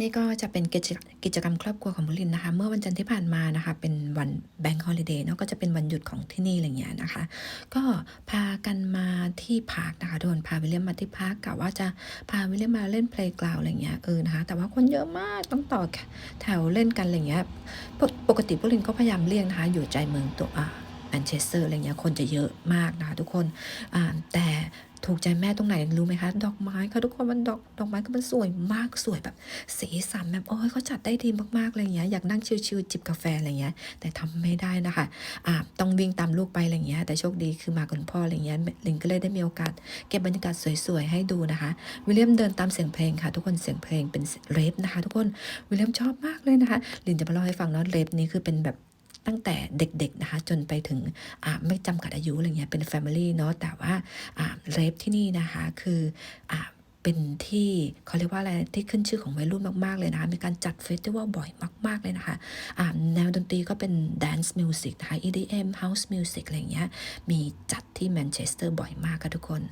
นี่ก็จะเป็นกิจกจกรรมครอบครัวของบุรินนะคะ เมื่อวันจันทร์ที่ผ่านมานะคะ เป็นวันแบง k ์ฮอลิเดย์เนาะก็จะเป็นวันหยุดของที่นี่อะไรเงี้ยนะคะ ก็พากันมาที่พาร์คนะคะโดนพาวิลเลียมมาที่พาร์คกะว่าจะพาวิลเลียมมาเล่นเพลย์กราวอะไรเงี้ยเออนะคะแต่ว่าคนเยอะมากต้องต่อแถวเล่นกันอะไรเงี้ยปกปกติบุรินทร์ก็พยายามเลี่ยงนะคะอยู่ใจเมืองตัวอ่า แมนเชสเตอร์อะไรเงี้ยคนจะเยอะมากนะคะทุกคนแต่ถูกใจแม่ตรงไหนรู้ไหมคะ ดอกไม้ค่ะทุกคนมันดอกดอกไม้ก็มันสวยมากสวยแบบ สีสันแบบโอ้ยเขาจัดได้ดีมากๆอะไรเงี้ยอยากนั่งชิลๆจิบกาแฟอะไรเงี้ย แต่ทำไม่ได้นะคะอ่าต้องวิ่งตามลูกไปอะไรเงี้ยแต่โชคดีคือมากับคุณพ่ออะไรเงี้ยลินก็เลยได้มีโอกาส เก็บบรรยากาศสวยๆให้ดูนะคะวิลเลียมเดินตามเสียงเพลงค่ะ ทุกคนเสียงเพลงเป็นเรฟนะคะ ทุกคนวิลเลียมชอบมากเลยนะคะลินจะมาเล่าให้ฟังเนาะเรฟนี้คือเป็นแบบ ตั้งแต่เด็กๆนะคะจนไปถึงไม่จำกัดอายุอะไรเงี้ยเป็น Family เนาะแต่ว่าเรฟที่นี่นะคะคืออเป็นที่เขาเรียกว่าอะไรที่ขึ้นชื่อของวัยรุ่นมาก ๆ เลยนะคะมีการจัดเฟสติวัลบ่อยมาก ๆ เลยนะคะอ่าแนวดนตรีก็เป็น Dance Music นะคะ EDM House Music อะไรอย่างเงี้ยมีจัดที่แมนเชสเตอร์บ่อยมากค่ะทุกคน